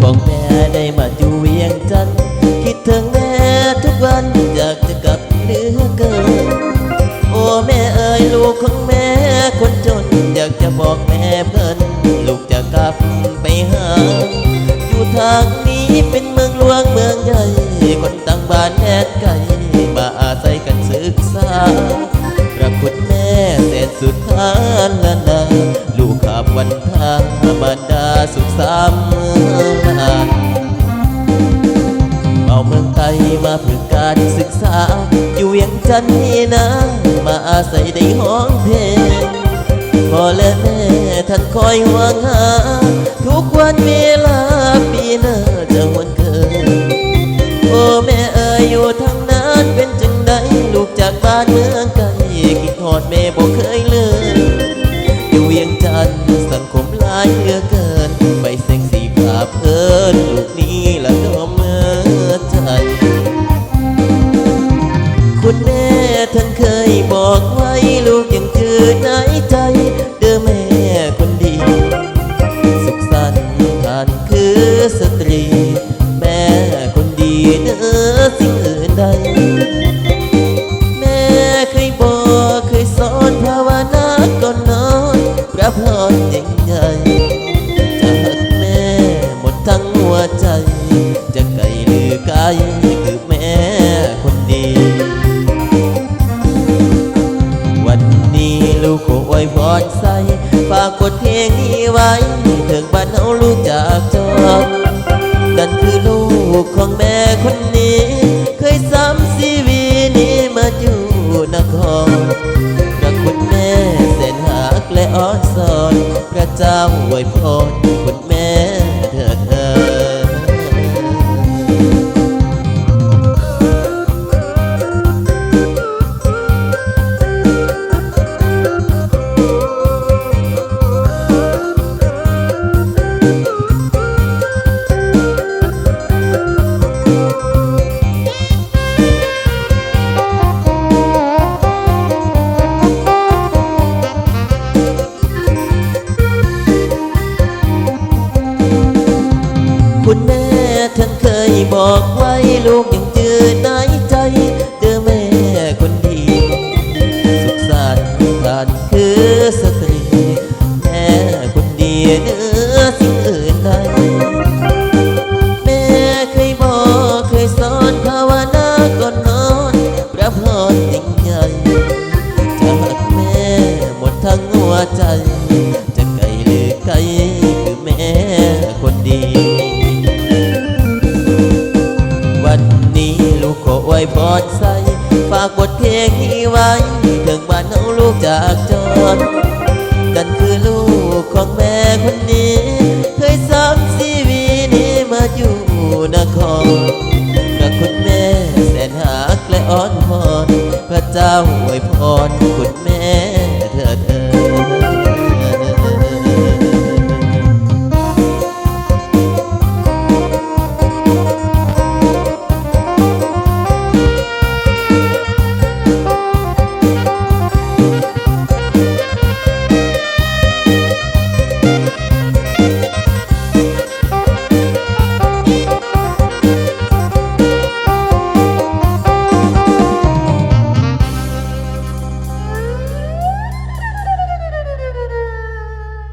ของแม่ได้มาอยู่เวียงจันทร์คิดถึงแม่ทุกวันอยากจะกลับเหลือเกิน โอ้แม่เอ๋ยลูกของแม่คนจน อยากจะบอกแม่เพิ่นลูกจะกลับไปหา อยู่ทางนี้เป็นเมืองหลวงเมืองใหญ่คนตั้งบ้านแอดไกลมาอาศัยกันศึกษาพระคุณแม่แสนสุดท้ายแล้ว เพื่อการศึกษา อยู่เวียงจันทน์นี่นะ มาอาศัยได้ห้องเพลงพ่อและแม่ท่านคอยห่วงหา ทุกวันเวลาปีหน้าจะวนเกิดโอ้แม่เอ๋ยอยู่ทางนั้นเป็นจังใดลูกจากบ้านเมืองไกลคิดทอดแม่บอกเคยเลืมอยู่เวียงจันทน์สังคมหลายเหลือเกิน ไปเซ็งสีภาเพเอินลูกนี้ ไว้ลูกยังจืดในใจเด้อแม่คนดี สุขสันต์ท่านคือสตรี แม่คนดีเด้อสิ่งอื่นใด แม่เคยบอกเคยสอนภาวนาก่อนนอนพระพรยิ่ง อนใสฝากกดเพลงนี้ไว้ถึงบ้านเอาลูกจากจรนั่นคือลูกของแม่คนนี้ เคยซ้ำซีวีนี้มาอยู่นครรักคุณแม่แสนหักและอ้อนสอนพระเจ้าอวยพร บอกไว้ลูกยังจืด อยพอดใส่ฝากบทเพลงนี้ไว้ถึงบ้านเองลูกจากจนกันคือลูกของแม่คนนี้ เคยสามชีวีนี้มาอยู่นครกับคุณแม่แสนหักและอ้อนพรพระเจ้าอวยพรคุณแม่